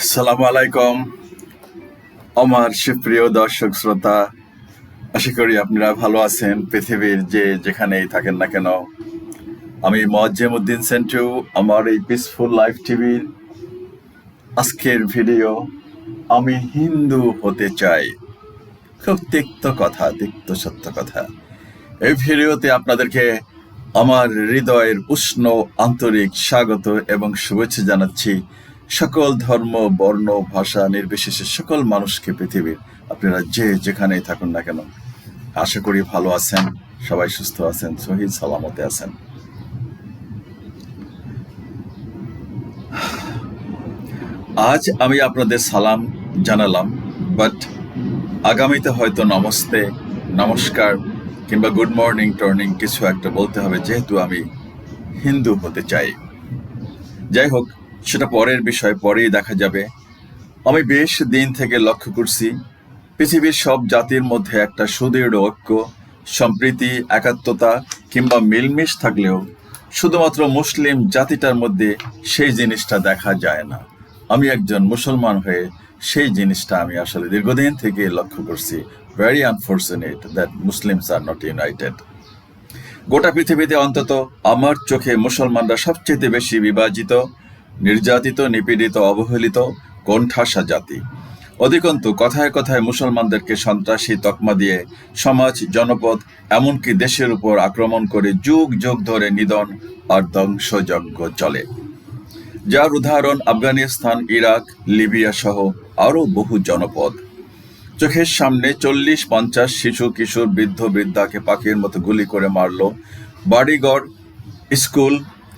আসসালামু আলাইকুম। আমার সুপ্রিয় দর্শক শ্রোতা, আশা করি আপনারা ভালো আছেন। পৃথিবীর যে যেখানেই থাকেন না কেন, আমি মজ্জেম উদ্দিন সেন্টু, আমার এই পিসফুল লাইফ টিভির আজকের ভিডিও, আমি হিন্দু হতে চাই। খুব তিক্ত কথা, তিক্ত সত্য কথা। এই ভিডিওতে আপনাদেরকে আমার হৃদয়ের উষ্ণ আন্তরিক স্বাগত এবং শুভেচ্ছা জানাচ্ছি সকল ধর্ম, বর্ণ, ভাষা নির্বিশেষে সকল মানুষকে পৃথিবীর, আপনারা যে যেখানেই থাকুন না কেন, আশা করি ভালো আছেন, সবাই সুস্থ আছেন, শহীদ সালামতে আছেন। আজ আমি আপনাদের সালাম জানালাম বাট আগামীতে হয়তো নমস্তে, নমস্কার, কিংবা গুড মর্নিং টর্নিং কিছু একটা বলতে হবে, যেহেতু আমি হিন্দু হতে চাই। যাই হোক সেটা পরের বিষয়, পরেই দেখা যাবে। আমি বেশ দিন থেকে লক্ষ্য করছি, পৃথিবীর সব জাতির মধ্যে একটা সুদৃঢ় ঐক্য, সম্প্রীতি, একাত্মতা কিংবা মিলমিশ থাকলেও শুধুমাত্র মুসলিম জাতিটার মধ্যে সেই জিনিসটা দেখা যায় না। আমি একজন মুসলমান হয়ে সেই জিনিসটা আমি আসলে দীর্ঘদিন থেকে লক্ষ্য করছি। Very unfortunate that Muslims are not united গোটা পৃথিবীতে অন্তত আমার চোখে মুসলমানরা সবচেয়ে বেশি বিভাজিত। নির্যাতিত, নিপীড়িত, অবহেলিত, কোণঠাসা জাতি। অধিকন্তু, কথায় কথায় মুসলমানদেরকে সন্ত্রাসী তকমা দিয়ে সমাজ, জনপদ, এমনকি দেশের উপর আক্রমণ করে যুগ যুগ ধরে নিধন আর ধ্বংসযজ্ঞ চলে। যার উদাহরণ আফগানিস্তান, ইরাক, লিবিয়া সহ আরও বহু জনপদ। চোখের সামনে চল্লিশ পঞ্চাশ শিশু, কিশোর, বৃদ্ধ, বৃদ্ধাকে পাখির মতো গুলি করে মারল বাড়িঘর, স্কুল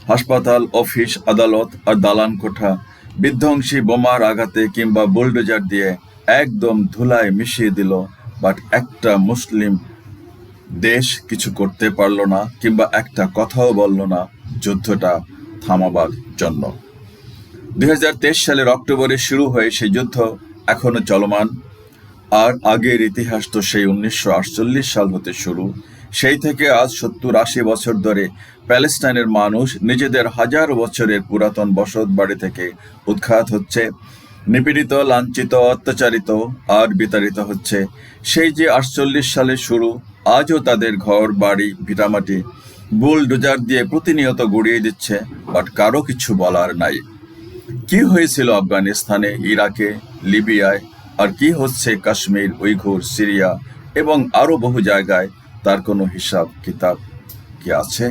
হাসপাতাল, অফিস, আদালত আর দালান কোঠা। বিধ্বংসী বোমার আঘাতে কিংবা বুলডোজার দিয়ে একদম ধুলায় মিশিয়ে দিল। বাট একটা মুসলিম দেশ কিছু করতে পারল না কিংবা একটা কথাও বলল না যুদ্ধটা থামাবার জন্য। দুই হাজার তেইশ সালের অক্টোবরে শুরু হয়ে সেই যুদ্ধ এখনও চলমান। আর আগের ইতিহাস তো সেই উনিশশো আটচল্লিশ সাল হতে শুরু। সেই থেকে আজ সত্তর আশি বছর ধরে প্যালেস্টাইনের মানুষ নিজেদের হাজার বছরের পুরাতন বসত বাড়ি থেকে উৎখাত হচ্ছে। নিপীড়িত, লাঞ্ছিত, অত্যাচারিত আর বিতাড়িত হচ্ছে। সেই যে আটচল্লিশ সালে শুরু, আজও তাদের ঘর, বাড়ি ভিটামাটি বুলডোজার দিয়ে প্রতিনিয়ত গড়িয়ে দিচ্ছে, বাট কারও কিছু বলার নাই। কি হয়েছিল আফগানিস্তানে, ইরাকে, লিবিয়ায়, আর কি হচ্ছে কাশ্মীর, উইঘুর, সিরিয়া এবং আরও বহু জায়গায়, তার কোনো হিসাব কিতাব কি আছে?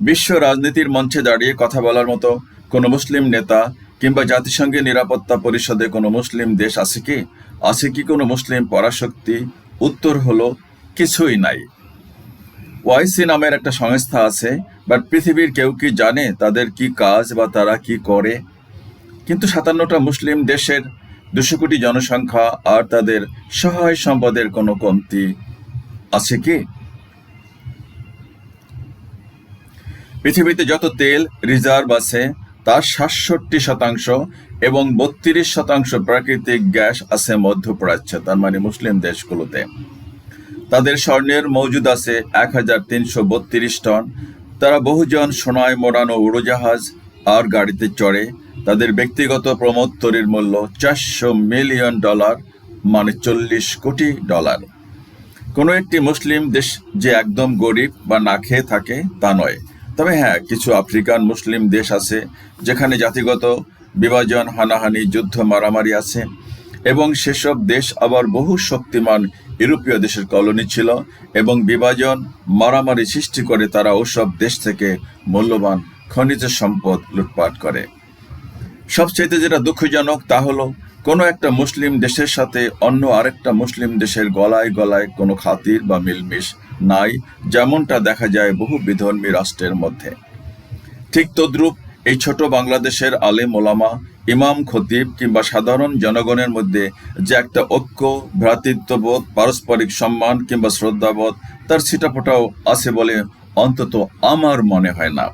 বিশ্ব রাজনীতির মঞ্চে দাঁড়িয়ে কথা বলার মতো কোনো মুসলিম নেতা কিংবা জাতিসংঘের নিরাপত্তা পরিষদে কোনো মুসলিম দেশ আছে কি? আছে কি কোনো মুসলিম পরাশক্তি? উত্তর হলো, কিছুই নাই। ওয়াইসি নামের একটা সংস্থা আছে, বাট পৃথিবীর কেউ কি জানে তাদের কি কাজ বা তারা কি করে? কিন্তু সাতান্নটা মুসলিম দেশের দুশো কোটি জনসংখ্যা আর তাদের সহায় সম্পদের কোনো কমতি আছে কি? পৃথিবীতে যত তেল, রিজার্ভ আছে, তার সাতষট্টি শতাংশ এবং বত্রিশ শতাংশ প্রাকৃতিক গ্যাস আছে মধ্যপ্রাচ্য, তার মানে মুসলিম দেশগুলোতে। তাদের স্বর্ণের মজুদ আছে এক হাজার তিনশো বত্রিশ টন। তারা বহুজন সোনায় মোড়ানো উড়োজাহাজ আর গাড়িতে চড়ে। তাদের ব্যক্তিগত প্রমোত্তরের মূল্য চারশো মিলিয়ন ডলার মানে চল্লিশ কোটি ডলার। কোনো একটি মুসলিম দেশ যে একদম গরিব বা না খেয়ে থাকে, তা নয়। তবে হ্যাঁ কিছু আফ্রিকান মুসলিম দেশ আছে যেখানে জাতিগত বিভাজন, হানাহানি, যুদ্ধ, মারামারি আছে এবং সেসব দেশ আবার বহু শক্তিমান ইউরোপীয় দেশের কলোনি ছিল এবং বিভাজন, মারামারি সৃষ্টি করে তারা ওসব দেশ থেকে মূল্যবান খনিজ সম্পদ লুটপাট করে। সবচেয়ে যেটা দুঃখজনক তা হলো, কোনো একটা মুসলিম দেশের সাথে অন্য আরেকটা মুসলিম দেশের গলায় গলায় কোনো খাতির বা মিলমিশ নাই, যেমনটা দেখা যায় বহু বিধর্মী রাষ্ট্রের মধ্যে। ঠিক তদ্রূপ এই ছোট বাংলাদেশের আলেম ওলামা, ইমাম খতিব কিংবা সাধারণ জনগণের মধ্যে যে একটা ঐক্য, ভ্রাতৃত্ববোধ, পারস্পরিক সম্মান কিংবা শ্রদ্ধাবোধ, তার ছিটাফোটাও আছে বলে অন্তত আমার মনে হয় না।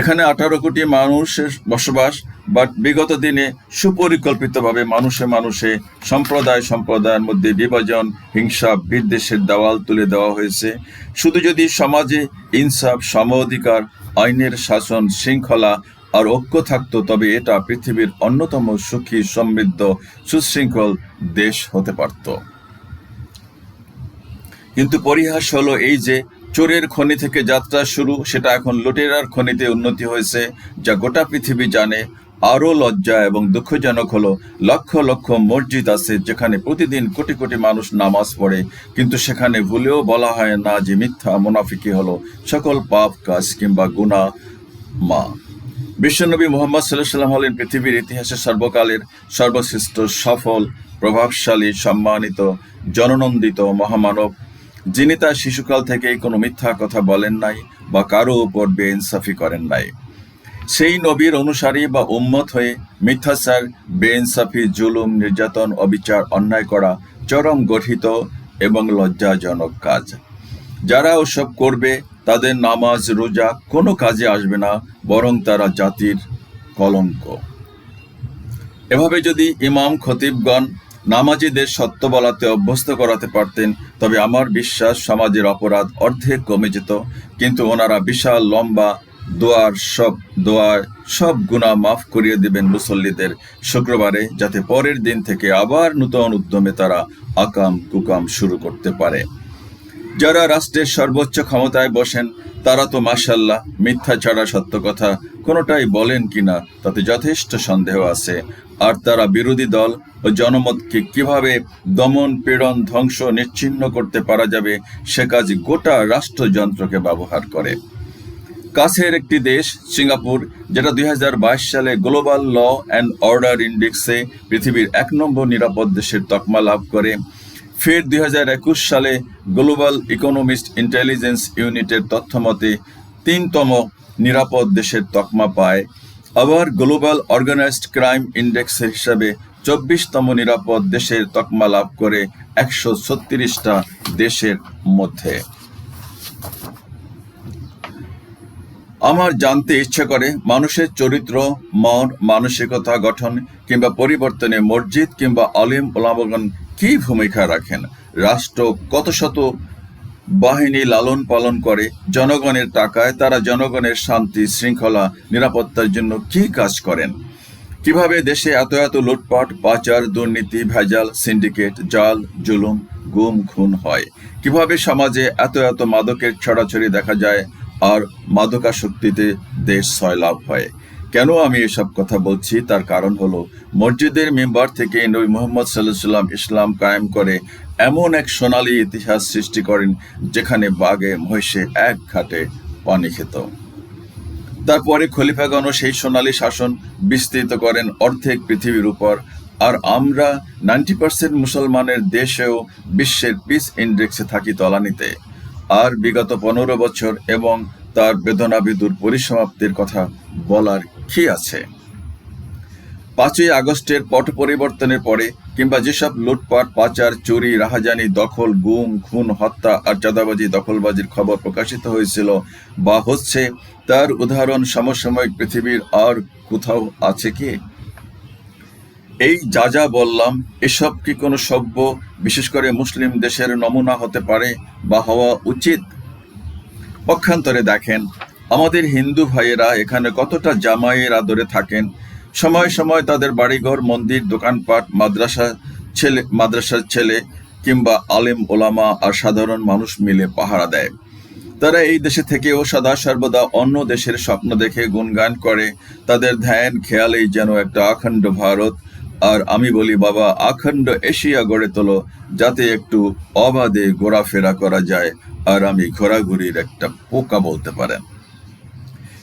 এখানে আঠারো কোটি মানুষের বসবাস বাট বিগত দিনে সুপরিকল্পিতভাবে মানুষে মানুষে, সম্প্রদায় সম্প্রদায়ের মধ্যে বিভাজন, হিংসা, বিদ্বেষের দেওয়াল তুলে দেওয়া হয়েছে। শুধু যদি সমাজে ইনসাফ সম অধিকার আইনের শাসন, শৃঙ্খলা আর ঐক্য থাকতো, তবে এটা পৃথিবীর অন্যতম সুখী, সমৃদ্ধ, সুশৃঙ্খল দেশ হতে পারত। কিন্তু পরিহাস হলো এই যে, চোরের খনি থেকে যাত্রা শুরু, সেটা এখন লুটেরার খনিতে উন্নতি হয়েছে, যা গোটা পৃথিবী জানে আরও লজ্জা এবং দুঃখজনক হলো, লক্ষ লক্ষ মসজিদ আছে যেখানে প্রতিদিন কোটি কোটি মানুষ নামাজ পড়ে, কিন্তু সেখানে ভুলেও বলা হয় না যে মিথ্যা মুনাফিকি হলো সকল পাপ, কাজ কিংবা গুণা মা। বিশ্বনবী মোহাম্মদ সাল্লাহ সাল্লাম হলেন পৃথিবীর ইতিহাসে সর্বকালের সর্বশ্রেষ্ঠ সফল, প্রভাবশালী, সম্মানিত, জননন্দিত মহামানব। যিনি তার শিশুকাল থেকেই কোনো মিথ্যা কথা বলেন নাই বা কারও উপর বেইনসাফি করেন নাই। সেই নবীর অনুসারী বা উম্মত হয়ে মিথ্যাচার, বেইনসাফি, জুলুম, নির্যাতন, অবিচার, অন্যায় করা চরম গঠিত এবং লজ্জাজনক কাজ। যারা ওসব করবে, তাদের নামাজ, রোজা কোনো কাজে আসবে না, বরং তারা জাতির কলঙ্ক। এভাবে যদি ইমাম, খতিবগণ নামাজিদের সত্য বলাতে অভ্যস্ত করাতে পারতেন, তবে আমার বিশ্বাস সমাজের অপরাধ অর্ধেক কমে যেত, কিন্তু ওনারা বিশাল, লম্বা দোয়ার সব দোয়ার সব গুণা মাফ করিয়ে দেবেন মুসল্লিদের শুক্রবারে, যাতে পরের দিন থেকে আবার নূতন উদ্যমে তারা আকাম কুকাম শুরু করতে পারে। যারা রাষ্ট্রের সর্বোচ্চ ক্ষমতায় বসেন, তারা তো মাসাল্লাহ মিথ্যা ছাড়া সত্য কথা কোনোটাই বলেন কিনা, তাতে যথেষ্ট সন্দেহ আছে। আর তারা বিরোধী দল ও জনমতকে কীভাবে দমন, পীড়ন, ধ্বংস নিচ্ছিন্ন করতে পারা যাবে, সে কাজ গোটা রাষ্ট্রযন্ত্রকে ব্যবহার করে। কাছের একটি দেশ, সিঙ্গাপুর, যেটা দুই হাজার বাইশ সালে গ্লোবাল ল অ্যান্ড অর্ডার ইন্ডেক্সে পৃথিবীর এক নম্বর নিরাপদ দেশের তকমা লাভ করে। ফের দুই হাজার একুশ সালে গ্লোবাল ইকোনমিস্ট ইন্টেলিজেন্স ইউনিটের তথ্য মতে তিনতম নিরাপদ দেশের তকমা পায়। আবার গ্লোবাল অর্গানাইজড ক্রাইম ইন্ডেক্সের হিসাবে চব্বিশতম নিরাপদ দেশের তকমা লাভ করে একশো ছত্রিশটা দেশের মধ্যে। আমার জানতে ইচ্ছে করে মানুষের চরিত্র, মন, মানসিকতা গঠন কিংবা পরিবর্তনে মসজিদ কিংবা আলিম ওলামগণ কি ভূমিকা রাখেন? রাষ্ট্র কত শত বাহিনী লালন পালন করে, জনগণের টাকায় তারা জনগণের শান্তি, শৃঙ্খলা, নিরাপত্তার জন্য কি কাজ করেন? কীভাবে দেশে এত এত লুটপাট, পাচার, দুর্নীতি, ভেজাল, সিন্ডিকেট, জাল, জুলুম, গুম, খুন হয়? কীভাবে সমাজে এত এত মাদকের ছড়াছড়ি দেখা যায়? আর মাদকাসক্তিতে দেশ সয়লাভ হয়। কেন আমি এসব কথা বলছি? তার কারণ হলো, মসজিদের মেম্বার থেকে নবী মোহাম্মদ সাল্লাম ইসলাম কায়েম করে এমন এক সোনালী ইতিহাস সৃষ্টি করেন, যেখানে বাগে মহিষে এক ঘাটে পানি খেত। তারপরে খলিফাগণও সেই সোনালী শাসন বিস্তৃত করেন অর্ধেক পৃথিবীর উপর। আর আমরা নাইনটি পার্সেন্ট মুসলমানের দেশেও বিশ্বের পিস ইন্ডেক্সে থাকি তলানিতে। আর বিগত পনেরো বছর এবং তার বেদনা বিদুর পরিসমাপ্তির কথা বলার কি আছে? পাঁচই আগস্টের পট পরিবর্তনের পরে কিংবা যেসব লুটপাট, পাচার, চুরি, রাহাজানি, দখল, গুম, খুন, হত্যা আর চাঁদাবাজি, দখলবাজির খবর প্রকাশিত হয়েছিল বা হচ্ছে, তার উদাহরণ সমসাময়িক পৃথিবীর আর কোথাও আছে কি? এই যা যা বললাম, এসব কি কোনো সভ্য, বিশেষ করে মুসলিম দেশের নমুনা হতে পারে বা হওয়া উচিত? পক্ষান্তরে দেখেন, আমাদের হিন্দু ভাইয়েরা এখানে কতটা জামাইয়ের আদরে থাকেন। সময় সময় তাদের বাড়িঘর, মন্দির, দোকানপাট, মাদ্রাসা ছেলে, মাদ্রাসার ছেলে কিংবা আলেম, ওলামা আর সাধারণ মানুষ মিলে পাহারা দেয়। তারা এই দেশে থেকেও সদা সর্বদা অন্য দেশের স্বপ্ন দেখে গুণগান করে। তাদের ধ্যান, খেয়ালেই যেন একটা অখণ্ড ভারত আর আমি বলি, বাবা, আখণ্ড এশিয়া গড়ে তোলো, যাতে একটু অবাধে ঘোরাফেরা করা যায়। আর আমি ঘোরাঘুরির একটা পোকা বলতে পারেন।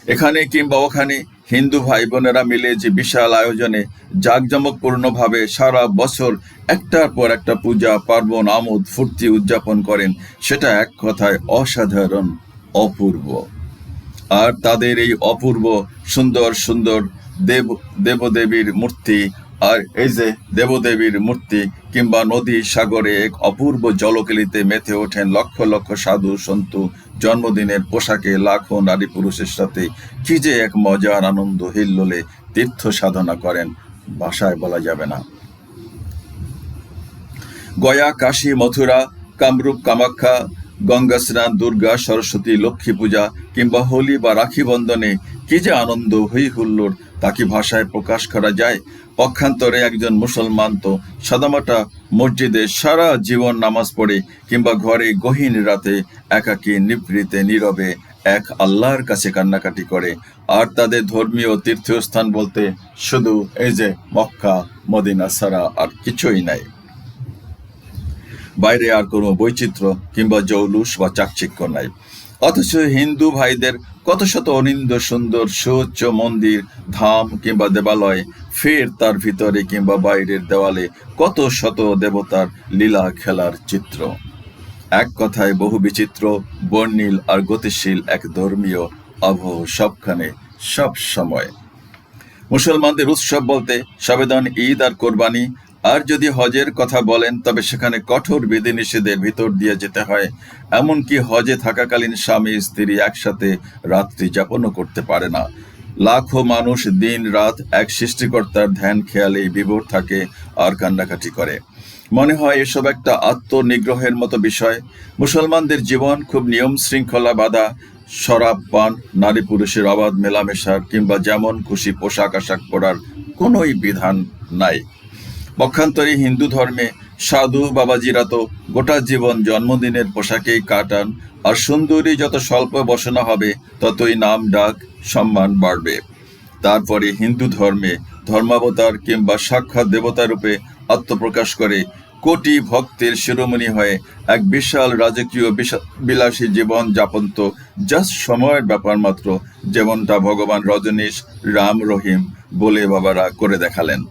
এখানে কিংবা ওখানে হিন্দু ভাই বোনেরা মিলে যে বিশাল আয়োজনে জাঁকজমকপূর্ণভাবে সারা বছর একটার পর একটা পূজা, পার্বণ, আমোদ, ফুর্তি উদযাপন করেন, সেটা এক কথায় অসাধারণ, অপূর্ব। আর তাদের এই অপূর্ব, সুন্দর সুন্দর দেব, দেবদেবীর মূর্তি আর এই যে দেবদেবীর মূর্তি কিংবা নদী সাগরে এক অপূর্ব জলকেলিতে মেতে ওঠেন লক্ষ লক্ষ সাধু সন্তু জন্মদিনের পোশাকে লাখো নারী পুরুষের সাথে কি যে এক মজার আনন্দ হিল্লোলে তীর্থ সাধনা করেন ভাষায় বলা যাবে না। গয়া, কাশী, মথুরা, কামরূপ, কামাখ্যা, গঙ্গা স্নান, দুর্গা, সরস্বতী, লক্ষ্মী পূজা কিংবা হোলি বা রাখি বন্ধনে কি যে আনন্দ, হই হুল্লোড় তা কি ভাষায় প্রকাশ করা যায়। পক্ষান্তরে একজন মুসলমান তো সাদামাটা মসজিদে সারা জীবন নামাজ পড়ে কিংবা ঘরে গহীন রাতে একাকী নিভৃতে, নীরবে এক আল্লাহর কাছে কান্নাকাটি করে। আর তাদের ধর্মীয় তীর্থস্থান বলতে শুধু এই যে মক্কা, মদিনা ছাড়া আর কিছুই নাই। বাইরে আর কোনো বৈচিত্র্য কিংবা জৌলুস বা চাকচিক্য নাই। অথচ হিন্দু ভাইদের কত শত অনিন্দ সুন্দর সুউচ্চ মন্দির, ধাম কিংবা দেবালয়, ফের তার ভিতরে কিংবা বাইরের দেওয়ালে কত শত দেবতার লীলা খেলার চিত্র। এক কথায় বহু বিচিত্র, বর্ণিল আর গতিশীল এক ধর্মীয় আবহ সবখানে সব সময় মুসলমানদের উৎসব বলতে সবেদন ঈদ আর কোরবানি আর যদি হজের কথা বলেন, তবে সেখানে কঠোর বিধিনিষেধের ভিতর দিয়ে যেতে হয়। এমনকি হজে থাকাকালীন স্বামী, স্ত্রী একসাথে রাত্রি যাপনও করতে পারে না। লাখো মানুষ দিন রাত এক সৃষ্টিকর্তার ধ্যান খেয়ালেই বিভোর থাকে আর কান্নাকাটি করে। মনে হয় এসব একটা আত্মনিগ্রহের মতো বিষয়। মুসলমানদের জীবন খুব নিয়ম শৃঙ্খলা বাধা, শরাব, পান, নারী পুরুষের অবাধ মেলামেশার, কিংবা যেমন খুশি পোশাক আশাক পরার কোনোই বিধান নাই। পক্ষান্তরে হিন্দু ধর্মে সাধু বাবাজিরা তো গোটা জীবন জন্মদিনের পোশাকেই কাটান, আর সুন্দরী যত স্বল্প বসনা হবে, ততই নাম, ডাক, সম্মান বাড়বে। তারপরে হিন্দু ধর্মে ধর্মাবতার কিংবা সাক্ষাৎ দেবতা রূপে আত্মপ্রকাশ করে কোটি ভক্তের শিরোমণি হয়ে এক বিশাল রাজকীয় বিলাসী জীবন যাপন তো জাস্ট সময়ের ব্যাপার মাত্র, যেমনটা ভগবান রজনীশ রাম রহিম বলে বাবারা করে দেখালেন।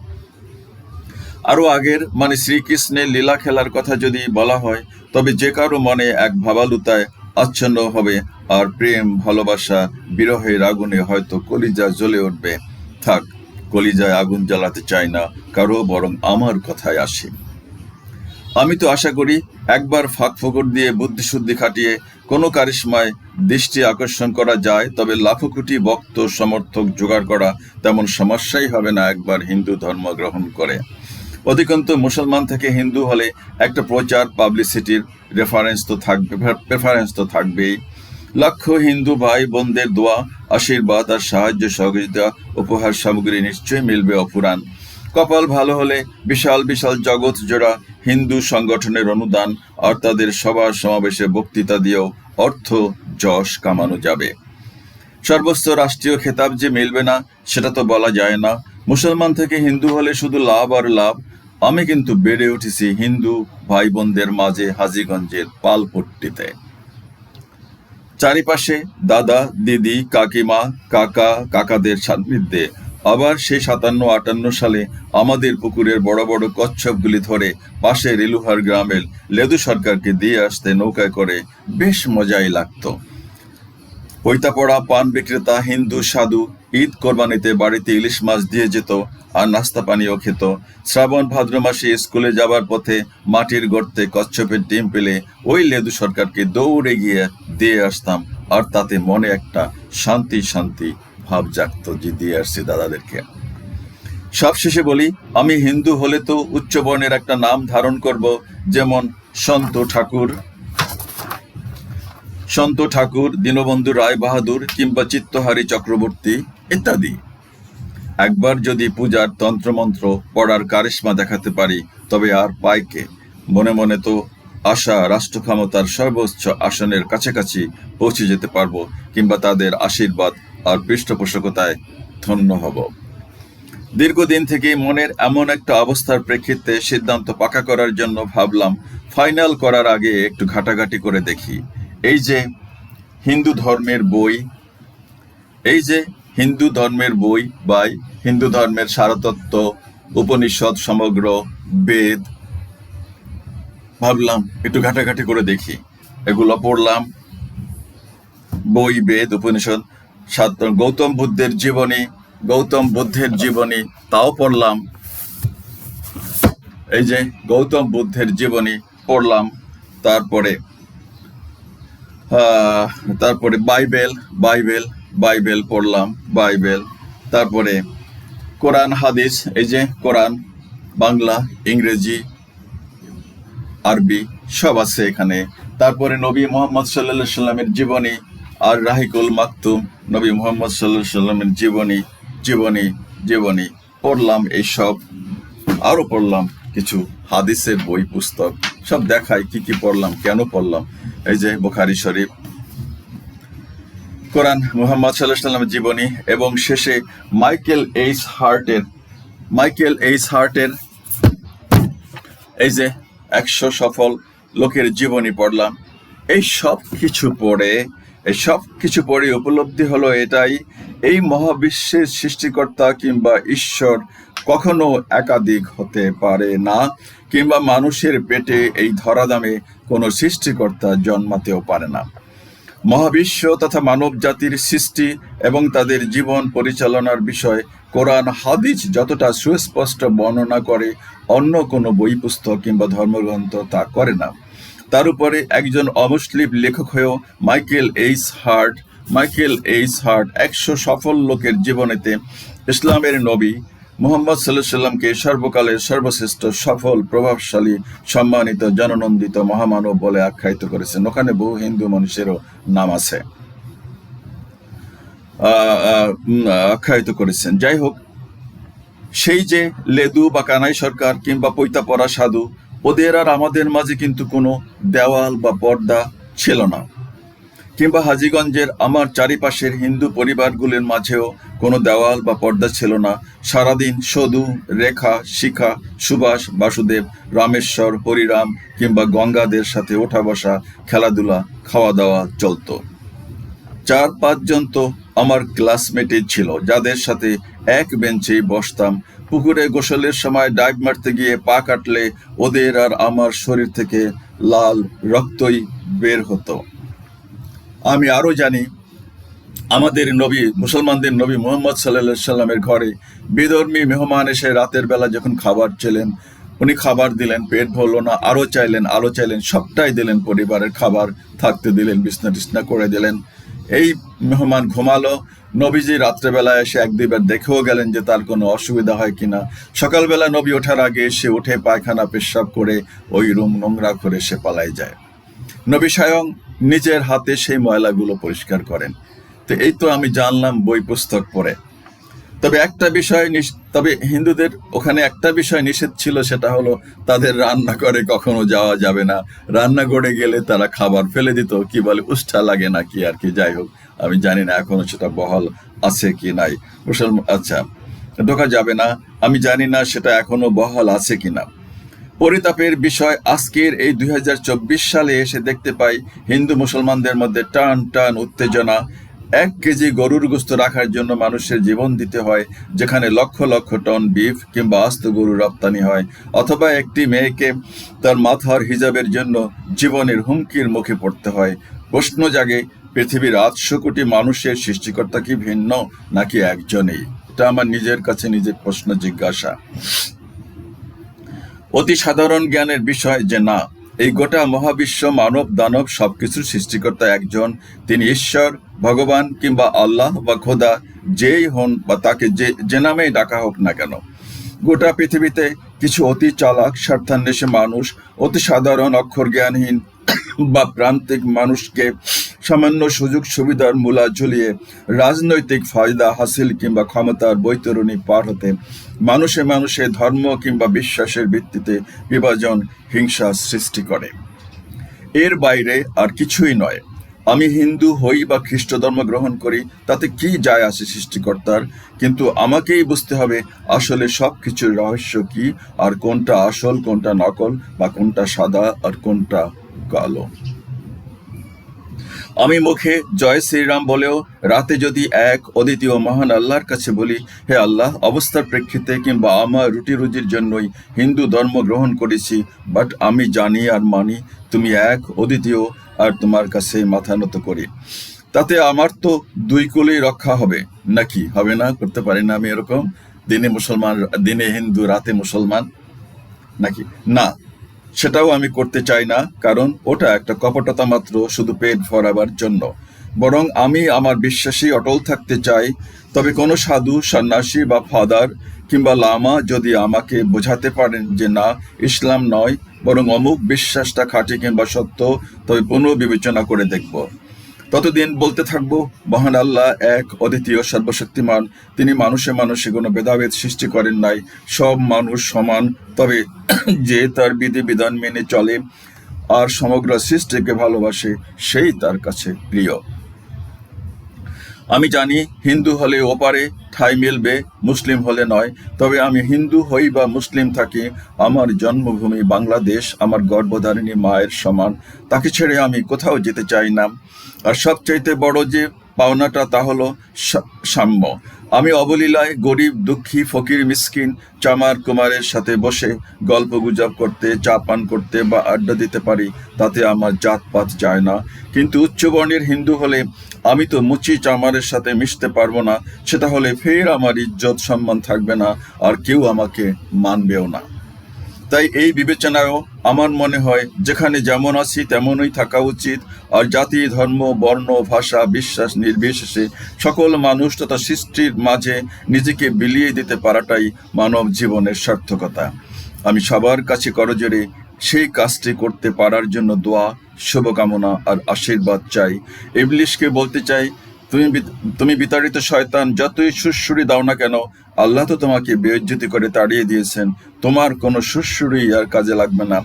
আরও আগের মানে শ্রীকৃষ্ণের লীলা খেলার কথা যদি বলা হয়, তবে যে কারও মনে এক ভাবালুতায় আচ্ছন্ন হবে আর প্রেম, ভালোবাসা, বিরহের আগুনে হয়তো কলিজা জ্বলে উঠবে। থাক, কলিজায় আগুন জ্বালাতে চাই না, কারও বরং আমার কথায় আসি। আমি তো আশা করি একবার ফাঁক ফোকর দিয়ে বুদ্ধিশুদ্ধি খাটিয়ে কোনো কারিশ্মায় দৃষ্টি আকর্ষণ করা যায়, তবে লাখো কোটি ভক্ত, সমর্থক, জোগাড় করা তেমন সমস্যাই হবে না একবার হিন্দু ধর্ম গ্রহণ করে। অধিকন্ত মুসলমান থেকে হিন্দু হলে একটা প্রচার পাবলিসিটির রেফারেন্স তো থাকবে প্রেফারেন্স তো থাকবেই। লক্ষ হিন্দু ভাই বোনদের দোয়া, আশীর্বাদ আর সাহায্য সহযোগিতা, উপহার সামগ্রী নিশ্চয়ই মিলবে অফুরান কপাল ভালো হলে বিশাল বিশাল জগৎ জোড়া হিন্দু সংগঠনের অনুদান আর তাদের সভা সমাবেশে বক্তৃতা দিয়েও অর্থ যশ কামানো যাবে। সর্বোচ্চ রাষ্ট্রীয় খেতাব যে মিলবে না, সেটা তো বলা যায় না। মুসলমান থেকে হিন্দু হলে শুধু লাভ আর লাভ। আমি কিন্তু বেড়ে উঠেছি হিন্দু ভাই বোনদের মাঝে হাজিগঞ্জের পালপট্টিতে। চারিপাশে দাদা, দিদি, কাকিমা, কাকা, কাকাদের সান্নিধ্যে। আবার সেই সাতান্ন, আটান্ন সালে আমাদের পুকুরের বড় বড় কচ্ছপগুলি ধরে পাশে রেলুহার গ্রামের লেদু সরকারকে দিয়ে আসতে নৌকায় করে বেশ মজাই লাগতো। পৈতাপড়া পান বিক্রেতা, হিন্দু, সাধু ঈদ কোরবানিতে বাড়িতে ইলিশ মাছ দিয়ে যেত আর নাস্তা পানিও খেত। শ্রাবণ ভাদ্র মাসে স্কুলে যাবার পথে মাটির গর্তে কচ্ছপের ডিম পেলে ওই লেদু সরকারকে দৌড়ে গিয়ে দিয়ে আসতাম। আর তাতে মনে একটা শান্তি শান্তি ভাব জাগতো যে দিয়ে আসছি দাদাদেরকে। সবশেষে বলি, আমি হিন্দু হলে তো উচ্চ বর্ণের একটা নাম ধারণ করব, যেমন সন্ত ঠাকুর। সন্ত ঠাকুর, দীনবন্ধু রায় বাহাদুর কিংবা চিত্তহারী চক্রবর্তী। ইত্যাদি। একবার যদি পূজার তন্ত্রমন্ত্র পড়ার কারিশ্মা দেখাতে পারি, তবে আর পাইকে মনে মনে তো আশা রাষ্ট্র ক্ষমতার সর্বোচ্চ আসনের কাছাকাছি পৌঁছে যেতে পারব, কিংবা তাদের আশীর্বাদ আর পৃষ্ঠপোষকতায় ধন্য হব। দীর্ঘদিন থেকে মনের এমন একটা অবস্থার প্রেক্ষিতে সিদ্ধান্ত পাকা করার জন্য ভাবলাম, ফাইনাল করার আগে একটু ঘাটাঘাটি করে দেখি। এই যে হিন্দু ধর্মের বই, এই যে হিন্দু ধর্মের বই বাই হিন্দু ধর্মের সারতত্ত্ব, উপনিষদ, সমগ্র বেদ। ভাবলাম, একটু ঘাটাঘাটি করে দেখি। এগুলো পড়লাম। বই, বেদ, উপনিষদ গৌতম বুদ্ধের জীবনী, গৌতম বুদ্ধের জীবনী, তাও পড়লাম। এই যে গৌতম বুদ্ধের জীবনী পড়লাম, তারপরে তারপরে বাইবেল বাইবেল বাইবেল পড়লাম, বাইবেল। তারপরে কোরআন, হাদিস, এই যে কোরআন, বাংলা, ইংরেজি, আরবি, সব আছে এখানে। তারপরে নবী মোহাম্মদ সাল্লাহ সাল্লামের জীবনী, আর রাহিকুল মাকতুম, নবী মোহাম্মদ সাল্লাহ সাল্লামের জীবনী জীবনী জীবনী। পড়লাম এইসব আরও পড়লাম কিছু হাদিসের বই, পুস্তক। সব দেখায় কি কি পড়লাম, কেন পড়লাম। এই যে বুখারি শরীফ কোরআন মুহাম্মদ সাল্লামের জীবনী এবং শেষে মাইকেল এইস হার্টের, মাইকেল এইস হার্টের এই যে একশো সফল লোকের জীবনী পড়লাম। এই সব কিছু পড়ে, এই সব কিছু পড়ে উপলব্ধি হলো এটাই, এই মহাবিশ্বের সৃষ্টিকর্তা কিংবা ঈশ্বর কখনো একাধিক হতে পারে না, কিংবা মানুষের পেটে এই ধরাধামে কোনো সৃষ্টিকর্তা জন্মাতেও পারে না। মহাবিশ্ব তথা মানব জাতির সৃষ্টি এবং তাদের জীবন পরিচালনার বিষয় কোরআন, হাদিস যতটা সুস্পষ্ট বর্ণনা করে, অন্য কোনো বই, পুস্তক কিংবা ধর্মগ্রন্থ তা করে না। তার উপরে একজন অমুসলিম লেখক হয়েও Michael H Hart, Michael H Hart একশো সফল লোকের জীবনেতে ইসলামের নবী মোহাম্মদ সাল্লাহ সাল্লামকে সর্বকালের সর্বশ্রেষ্ঠ, সফল, প্রভাবশালী, সম্মানিত, জননন্দিত মহামানব বলে আখ্যায়িত করেছেন। ওখানে বহু হিন্দু মানুষেরও নাম আছে। আখ্যায়িত করেছেন। যাই হোক, সেই যে লেদু বা কানাই সরকার কিংবা পৈতাপরা সাধু, ওদের আর আমাদের মাঝে কিন্তু কোনো দেওয়াল বা পর্দা ছিল না। কিংবা হাজীগঞ্জের আমার চারিপাশের হিন্দু পরিবারগুলির মাঝেও কোনো দেওয়াল বা পর্দা ছিল না। সারাদিন সধু রেখা, শিখা, সুভাষ, বাসুদেব, রামেশ্বর, হরিরাম কিংবা গঙ্গাদের সাথে ওঠা বসা, খেলাধুলা খাওয়া দাওয়া চলতো। চার পাঁচজন তো আমার ক্লাসমেটই ছিল, যাদের সাথে এক বেঞ্চেই বসতাম। পুকুরে গোসলের সময় ডাইভ মারতে গিয়ে পা কাটলে ওদের আর আমার শরীর থেকে লাল রক্তই বের হতো। আমি আরও জানি আমাদের নবী, মুসলমানদের নবী মোহাম্মদ সাল্লাহ সাল্লামের ঘরে বিধর্মী মেহমান এসে রাতের বেলা যখন খাবার চেলেন, উনি খাবার দিলেন, পেট ভরলো না, আরও চাইলেন আরও চাইলেন, সবটাই দিলেন, পরিবারের খাবার থাকতে দিলেন, বিছনা টিছনা করে দিলেন। এই মেহমান ঘুমালো, নবীজি রাত্রেবেলায় এসে এক দুইবার দেখেও গেলেন যে তার কোনো অসুবিধা হয় কিনা। সকালবেলা নবী ওঠার আগে এসে উঠে পায়খানা পেশাব করে ওই রুম নোংরা করে সে পালাই যায়। নবী স্বয়ং নিজের হাতে সেই ময়লাগুলো পরিষ্কার করেন। তো এই তো আমি জানলাম বই পুস্তক পড়ে। তবে একটা বিষয় তবে হিন্দুদের ওখানে একটা বিষয় নিষেধ ছিল, সেটা হলো তাদের রান্না করে কখনো যাওয়া যাবে না। রান্না করে গেলে তারা খাবার ফেলে দিত, কি বলে, উষ্ঠা লাগে না কি আর কি, যাই হোক, আমি জানি না এখনও সেটা বহাল আছে কি নাই। মুসলমান আচ্ছা ঢোকা যাবে না, আমি জানি না সেটা এখনও বহাল আছে কিনা পরিতাপের বিষয়, আজকের এই দুই হাজার চব্বিশ সালে এসে দেখতে পাই হিন্দু মুসলমানদের মধ্যে টান টান উত্তেজনা এক কেজি গরুর গোস্ত রাখার জন্য মানুষের জীবন দিতে হয়, যেখানে লক্ষ লক্ষ টন বিফ কিংবা আস্ত গরু রপ্তানি হয়, অথবা একটি মেয়েকে তার মাথার হিজাবের জন্য জীবনের হুমকির মুখে পড়তে হয়। প্রশ্ন জাগে, পৃথিবীর আটশো কোটি মানুষের সৃষ্টিকর্তা কি ভিন্ন, নাকি একজনেই? এটা আমার নিজের কাছে নিজের প্রশ্ন, জিজ্ঞাসা। অতি সাধারণ জ্ঞানের বিষয় যে না এই গোটা মহাবিশ্ব মানব দানব সবকিছুর সৃষ্টিকর্তা একজন। তিনি ঈশ্বর, ভগবান কিংবা আল্লাহ বা খোদা যেই হন বা তাকে যে যে নামেই ডাকা হোক না কেন। গোটা পৃথিবীতে কিছু অতি চালাক, স্বার্থান্বেষী মানুষ, অতি সাধারণ অক্ষর জ্ঞানহীন বা প্রান্তিক মানুষকে সামান্য সুযোগ সুবিধার মূলা ঝুলিয়ে রাজনৈতিক ফায়দা হাসিল কিংবা ক্ষমতার বৈতরণী পার হতে মানুষে মানুষে ধর্ম কিংবা বিশ্বাসের ভিত্তিতে বিভাজন, হিংসা সৃষ্টি করে। এর বাইরে আর কিছুই নয়। আমি হিন্দু হই বা খ্রিস্ট ধর্ম গ্রহণ করি, তাতে কি যায় আসে সৃষ্টিকর্তার? কিন্তু আমাকেই বুঝতে হবে আসলে সব কিছুর রহস্য কি, আর কোনটা আসল, কোনটা নকল, বা কোনটা সাদা আর কোনটা কালো। আমি মুখে জয় শ্রীরাম বলেও রাতে যদি এক অদ্বিতীয় মহান আল্লাহর কাছে বলি, হে আল্লাহ, অবস্থার প্রেক্ষিতে কিংবা আমার রুটি রুজির জন্যই হিন্দু ধর্ম গ্রহণ করেছি বাট আমি জানি আর মানি তুমি এক অদ্বিতীয় আর তোমার কাছে মাথা নত করি। তাতে আমার তো দুই কুলেই রক্ষা হবে। নাকি হবে না? করতে পারি না আমি এরকম? দিনে মুসলমান, দিনে হিন্দু, রাতে মুসলমান? নাকি না। সেটাও আমি করতে চাই না, কারণ ওটা একটা কপটতা মাত্র শুধু পেট ভরাবার জন্য। বরং আমি আমার বিশ্বাসী অটল থাকতে চাই, তবে কোনো সাধু, সন্ন্যাসী বা ফাদার কিংবা লামা যদি আমাকে বোঝাতে পারেন যে না, ইসলাম নয়, বরং অমুক বিশ্বাসটা খাঁটি কিংবা সত্য, তবে পুনর্বিবেচনা করে দেখব। ততদিন বলতে থাকব, মহান আল্লাহ এক অদ্বিতীয় সর্বশক্তিমান। তিনি মানুষে মানুষে কোনো ভেদাভেদ সৃষ্টি করেন নাই। সব মানুষ সমান। তবে যে তার বিধি বিধান মেনে চলে আর সমগ্র সৃষ্টিকে ভালোবাসে, সেই তার কাছে প্রিয়। আমি জানি হিন্দু হলে ওপারে ঠাই মিলবে, মুসলিম হলে নয়। তবে আমি হিন্দু হই বা মুসলিম থাকি, আমার জন্মভূমি বাংলাদেশ, আমার গর্ভধারিণী মায়ের সমান। তাকে ছেড়ে আমি কোথাও যেতে চাই না। আর সবচাইতে বড় যে পাওনাটা তা হলো সাম্য। আমি অবলীলায় গরিব, দুঃখী, ফকির, মিসকিন, চামার কুমারের সাথে বসে গল্প গুজব করতে, চা পান করতে বা আড্ডা দিতে পারি, তাতে আমার জাতপাত যায় না। কিন্তু উচ্চবর্ণের হিন্দু হলে আমি তো মুচি চামারের সাথে মিশতে পারব না, সেটা হলে ফের আমার ইজ্জত সম্মান থাকবে না, আর কেউ আমাকে মানবেও না। তাই এই বিবেচনায়ও আমার মনে হয়, যেখানে যেমন আছি তেমনই থাকা উচিত। আর জাতি, ধর্ম, বর্ণ, ভাষা, বিশ্বাস নির্বিশেষে সকল মানুষ তথা সৃষ্টির মাঝে নিজেকে বিলিয়ে দিতে পারাটাই মানব জীবনের সার্থকতা। আমি সবার কাছে করজোরে সেই কাজটি করতে পারার জন্য দোয়া, শুভকামনা আর আশীর্বাদ চাই। ইবলিশকে বলতে চাই তুমি তুমি বিতাড়িত শয়তান, যতই সুশ্রুরি দাও না কেন, আল্লাহ তো তোমাকে বেজ্জতি করে তাড়িয়ে দিয়েছেন। তোমার কোনো সুশ্রুরি আর কাজে লাগবে না।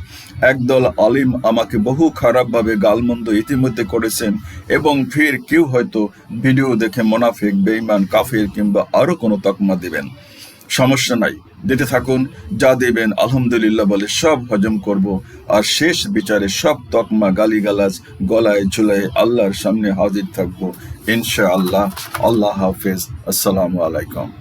একদল আলিম আমাকে বহু খারাপভাবে গালমন্দ ইতিমধ্যে করেছেন এবং ফির কেউ হয়তো ভিডিও দেখে মোনাফিক বেইমান কাফির কিংবা আরও কোনো তকমা দিবেন। সমস্যা নাই। দিতে থাকুন, যা দেবেন, আলহামদুলিল্লাহ বলে সব হজম করব। আর শেষ বিচারে সব তকমা, গালিগালাজ, গলায় ঝুলায় আল্লাহর সামনে হাজির থাকব ইনশা আল্লাহ আল্লাহ হাফেজ। আসসালামু আলাইকুম।